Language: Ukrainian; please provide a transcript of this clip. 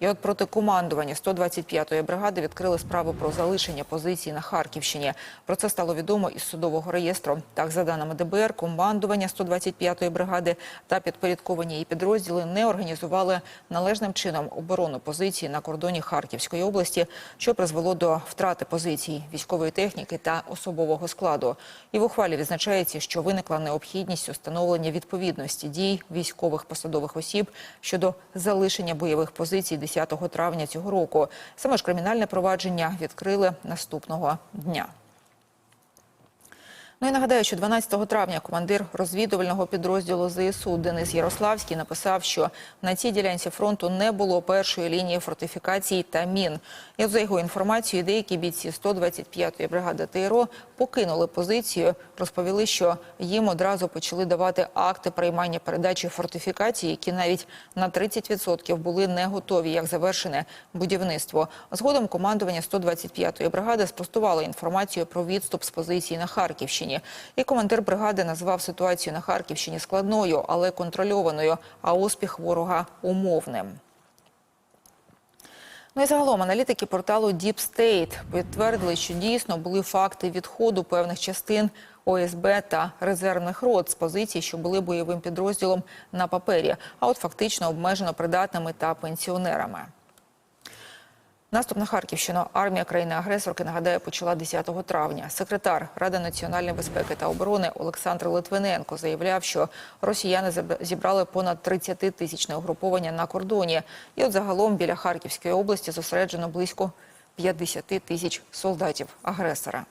І от проти командування 125-ї бригади відкрили справу про залишення позицій на Харківщині. Про це стало відомо із судового реєстру. Так, за даними ДБР, командування 125-ї бригади та підпорядковані її підрозділи не організували належним чином оборону позицій на кордоні Харківської області, що призвело до втрати позицій військової техніки та особового складу. І в ухвалі відзначається, що виникла необхідність установлення відповідності дій військових посадових осіб щодо залишення бойових позицій 10 травня цього року. Саме ж кримінальне провадження відкрили наступного дня. Ну і нагадаю, що 12 травня командир розвідувального підрозділу ЗСУ Денис Ярославський написав, що на цій ділянці фронту не було першої лінії фортифікацій та мін. І за його інформацією, деякі бійці 125-ї бригади ТРО покинули позицію, розповіли, що їм одразу почали давати акти приймання передачі фортифікацій, які навіть на 30% були не готові, як завершене будівництво. Згодом командування 125-ї бригади спростувало інформацію про відступ з позиції на Харківщині. І командир бригади назвав ситуацію на Харківщині складною, але контрольованою, а успіх ворога умовним. Ну і загалом аналітики порталу Deep State підтвердили, що дійсно були факти відходу певних частин ОСБ та резервних рот з позицій, що були бойовим підрозділом на папері, а от фактично обмежено придатними та пенсіонерами. Наступ на Харківщину армія країни-агресорки нагадаю почала 10 травня. Секретар Ради національної безпеки та оборони Олександр Литвиненко заявляв, що росіяни зібрали понад 30 тисячне угруповання на кордоні. І от загалом біля Харківської області зосереджено близько 50 тисяч солдатів агресора.